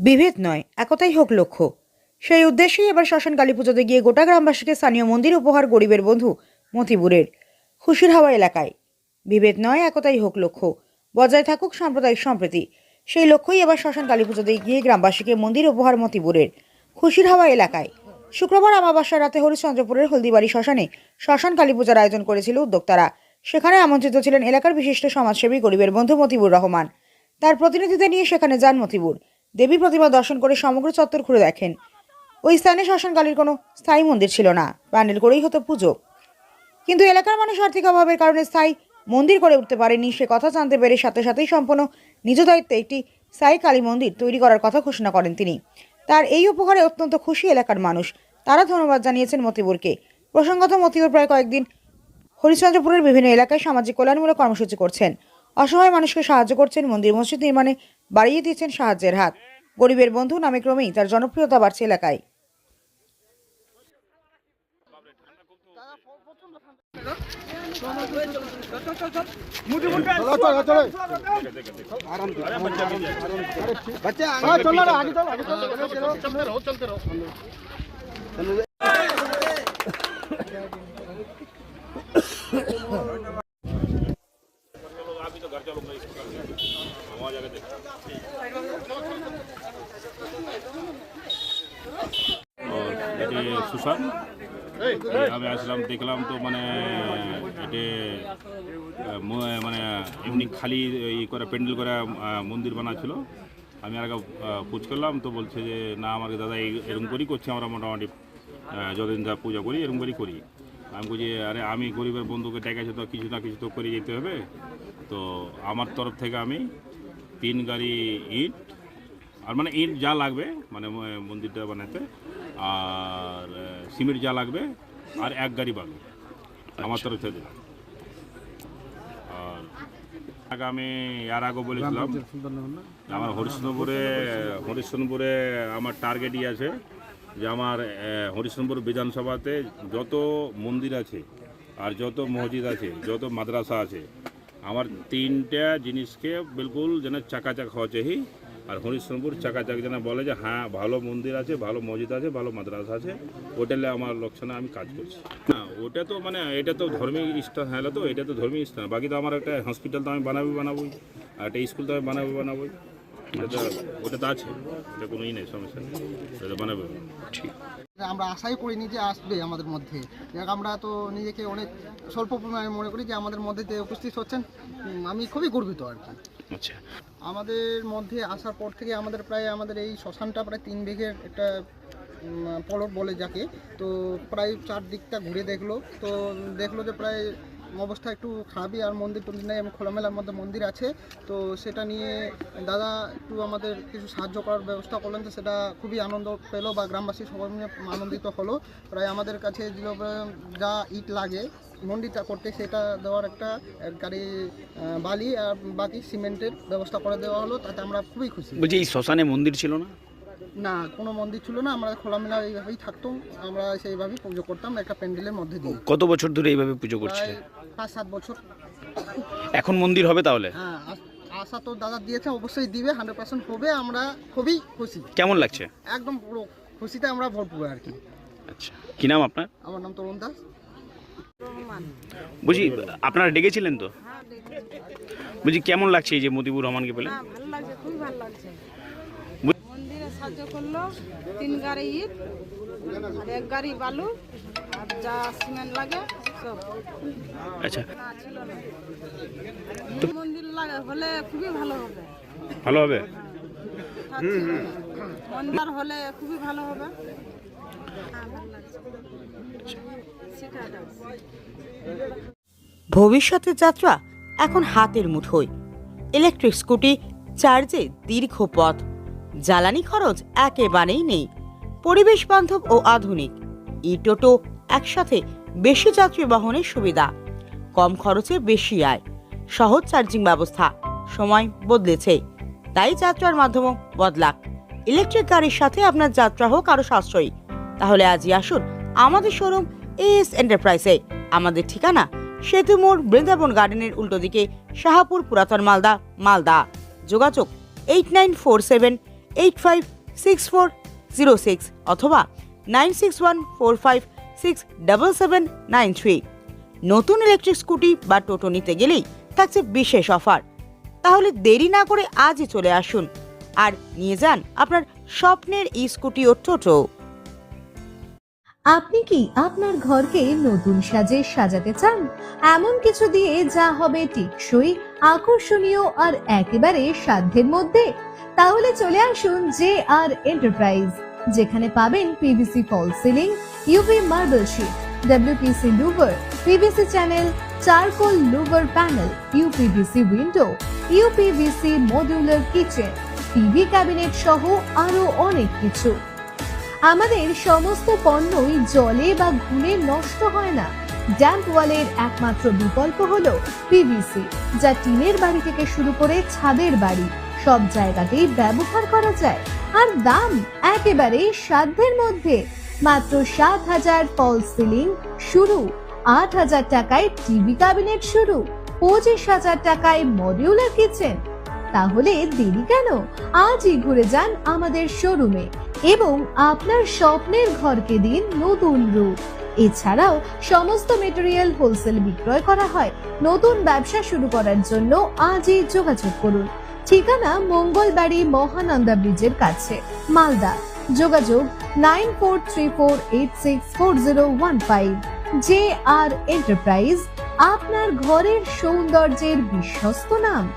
বিভেদ নয়, একতাই হোক লক্ষ্য। সেই উদ্দেশ্যেই এবার শ্মশান কালী পুজোতে গিয়ে গোটা গ্রামবাসীকে স্থানীয় মন্দির উপহার গরিবের বন্ধু মতিপুরের খুশির হাওয়া এলাকায়। বিভেদ নয়, একতাই হোক লক্ষ্য। বজায় থাকুক সাম্প্রদায়িক সম্প্রীতি। সেই লক্ষ্যই এবার শ্মশান কালী পুজোতে গিয়ে গ্রামবাসীকে মন্দির উপহার মতিপুরের খুশির হাওয়া এলাকায়। শুক্রবার আমাবাসার রাতে হরিশ্চন্দ্রপুরের হলদিবাড়ি শ্মশানে শ্মশান কালী পূজার আয়োজন করেছিল উদ্যোক্তারা। সেখানে আমন্ত্রিত ছিলেন এলাকার বিশিষ্ট সমাজসেবী গরিবের বন্ধু মতিবুর রহমান। তার প্রতিনিধিদের নিয়ে সেখানে যান মতিবুর। দেবী প্রতিমা দর্শন করে সমগ্র চত্বর ঘুরে দেখেন। ওই স্থানে শ্মশান কালীর কোনো স্থায়ী মন্দির ছিল না প্যান্ডেল করেই হতো পুজো। কিন্তু এলাকার মানুষ আর্থিক অভাবের কারণে স্থায়ী মন্দির করে উঠতে পারেনি। সে কথা জানতে পেরে সাথে সাথেই সম্পূর্ণ নিজ দায়িত্বে একটি স্থায়ী কালী মন্দির তৈরি করার কথা ঘোষণা করেন তিনি। তার এই উপহারে অত্যন্ত খুশি এলাকার মানুষ। তারা ধন্যবাদ জানিয়েছেন মতিবুরকে। প্রসঙ্গত মতিবুর প্রায় কয়েকদিন হরিশ্চন্দ্রপুরের বিভিন্ন এলাকায় সামাজিক কল্যাণমূলক কর্মসূচি করছেন। অসহায় মানুষকে সাহায্য করছেন মন্দির মসজিদ নির্মাণে বাড়িয়ে দিয়েছেন সাহায্যের হাত। গরিবের বন্ধু নামে ক্রমেই তার জনপ্রিয়তা বাড়ছে এলাকায়। আমি তো পাওয়া যাবে এটি সুশান। আমি আসলাম দেখলাম তো মানে এটি মানে এমনি খালি ই করে প্যান্ডেল করে মন্দির বানাচ্ছিল। আমি আর পুজ করলাম তো বলছে যে না আমাকে দাদা এরকম করেই করছে আমরা মোটামুটি যতদিন যা পূজা করি এরকম করেই করি। আমি বলছি আরে আমি গরিবের বন্ধুকে ডেকেছে তো কিছু না কিছু তো করে যেতে হবে। তো আমার তরফ থেকে আমি তিন গাড়ি ইট আর মানে ইট যা লাগবে মানে মন্দিরটা বানাতে আর সিমেন্ট যা লাগবে আর এক গাড়ি বালু আমার তরফ থেকে দিলাম। আর আমি এর আগে বলেছিলাম আমার হরিশ্চন্দ্রপুরে হরিশ্চন্দ্রপুরে আমার টার্গেটই আছে যে আমার হরিশ্চন্দ্রপুর বিধানসভাতে যত মন্দির আছে আর যত মসজিদ আছে যত মাদ্রাসা আছে আমার তিনটা জিনিসকে বিলকুল যেন চাকাচাক হওয়া চাই আর হরিশ্রমপুর চাকাচাক যেন বলে যে হ্যাঁ ভালো মন্দির আছে, ভালো মসজিদ আছে, ভালো মাদ্রাস আছে ওটালে আমার লক্ষণে আমি কাজ করছি। না, ওটা তো মানে এটা তো ধর্মীয় স্থান হ্যাঁ তো, এটা তো ধর্মীয় স্থান বাকি তো আমার একটা হসপিটাল তো আমি বানাবি বানাবোই। আর একটা স্কুল তো আমি বানাবি বানাবোই। ওটা তো আছে এটা কোনো ই নেই সমস্যা নেই। এটা বানাবো। ঠিক। আমরা আশাই করিনি যে আসবে আমাদের মধ্যে। যাক আমরা তো নিজেকে অনেক স্বল্প পরিমাণে মনে করি যে আমাদের মধ্যে যে উপস্থিত হচ্ছেন আমি খুবই গর্বিত আর কি। আচ্ছা। আমাদের মধ্যে আসার পর থেকে আমাদের প্রায় আমাদের এই শ্মশানটা প্রায় তিন বিঘের একটা পলট বলে যাকে তো প্রায় চারদিকটা ঘুরে দেখল। তো দেখল যে প্রায় অবস্থা একটু খারাপই আর মন্দির টন্দির নেই এবং খোলামেলার মধ্যে মন্দির আছে। তো সেটা নিয়ে দাদা একটু আমাদের কিছু সাহায্য করার ব্যবস্থা করলেন তো সেটা খুবই আনন্দ পেল বা গ্রামবাসী সবাই মিলে আনন্দিত হলো। প্রায় আমাদের কাছে যা ইট লাগে, মন্দিরটা করতে সেটা দেওয়ার একটা গাড়ি বালি আর বাকি সিমেন্টের ব্যবস্থা করে দেওয়া হলো, তাতে আমরা খুবই খুশি। বলছি, এই শ্মশানে মন্দির ছিল না? না কোনো মন্দির ছিল না আমরা খোলামেলা এইভাবেই থাকতাম আমরা সেইভাবেই পুজো করতাম একটা প্যান্ডেলের মধ্যে দিয়ে। কত বছর ধরে এইভাবে পুজো করছে প্রায় পাঁচ সাত বছর। এখন মন্দির হবে তাহলে? হ্যাঁ আস- আশা তো দাদা দিয়েছে অবশ্যই দিবে হান্ড্রেড পার্সেন্ট হবে আমরা খুবই খুশি। কেমন লাগছে? একদম পুরো খুশিতে আমরা ভরপুর আর কি। আচ্ছা কি নাম আপনার? আমার নাম তরুণ দাস। বুঝি আপনারা ডেকেছিলেন তো? বুঝি কেমন লাগছে এই যে মতিবুর রহমানকে পেলে? হ্যাঁ ভালো লাগছে খুবই ভালো লাগছে। মন্দিরে সাহায্য করল। তিন গাড়ি ইট আর এক গাড়ি বালু আর যা সিমেন্ট লাগে সব। আচ্ছা। ছিল না। মন্দির লাগে হলে খুবই ভালো হবে। ভালো হবে? আর মন্দির হলে খুবই ভালো হবে। হ্যাঁ ভবিষ্যতের যাত্রা এখন হাতের মুঠোয়। ইলেকট্রিক স্কুটি চার্জে দীর্ঘ পথ। জ্বালানি খরচ একেবারেই নেই। পরিবেশ বান্ধব ও আধুনিক। ই টোটো একসাথে বেশি যাত্রী বহনের সুবিধা। কম খরচে বেশি আয়। সহজ চার্জিং ব্যবস্থা সময় বদলেছে। তাই যাত্রার মাধ্যমও বদলাক। ইলেকট্রিক গাড়ির সাথে আপনার যাত্রা হোক আরও সাশ্রয়ী। তাহলে আজই আসুন আমাদের শোরুম এস এন্টারপ্রাইজে। আমাদের ঠিকানা সেতু মোড় বৃন্দাবন গার্ডেনের উল্টো দিকে শাহাপুর পুরাতন মালদা মালদা। যোগাযোগ eight nine four seven eight five six four zero six অথবা nine six one four five six double seven nine three নতুন ইলেকট্রিক স্কুটি বা টোটো নিতে গেলেই থাকছে বিশেষ অফার তাহলে দেরি না করে আজই চলে আসুন। আর নিয়ে যান আপনার স্বপ্নের ই স্কুটি ও টোটো। আপনি কি আপনার ঘরকে নতুন সাজে সাজাতে চান? এমন কিছু দিয়ে যা হবে টেকসই, আকর্ষণীয় আর একেবারে সাধ্যের মধ্যে? তাহলে চলে আসুন জে আর এন্টারপ্রাইজ যেখানে পাবেন PVC fall ceiling UV marble sheet WPC louver PVC channel charcoal louver panel UPVC window UPVC modular kitchen TV cabinet সহ আরও অনেক কিছু। আমাদের সমস্ত পণ্যই জলে বা ঘুলে নষ্ট হয় না। ড্যাম্প ওয়ালের একমাত্র বিকল্প হল পিভিসি যা টিনের বাড়ি থেকে শুরু করে ছাদের বাড়ি, সব জায়গাতেই ব্যবহার করা যায়। আর দাম একেবারে সাধ্যের মধ্যে। মাত্র সাত হাজার ফল সিলিং শুরু, আট হাজার টাকায় টিভি ক্যাবিনেট শুরু, পঁচিশ হাজার টাকায় মডিউলার কিচেন তাহলে দেরি কেন? আজই ঘুরে যান আমাদের শোরুমে এবং আপনার স্বপ্নের ঘরকে দিন নতুন রূপ। এছাড়াও সমস্ত মেটেরিয়াল হোলসেল বিক্রয় করা হয়। নতুন ব্যবসা শুরু করার জন্য আজই যোগাযোগ করুন। ঠিকানা মঙ্গলবাড়ি মহানন্দা ব্রিজের কাছে। মালদা। যোগাযোগ nine four three four eight six four zero one five. J R enterprise, আপনার ঘরের সৌন্দর্যের বিশ্বস্ত নাম।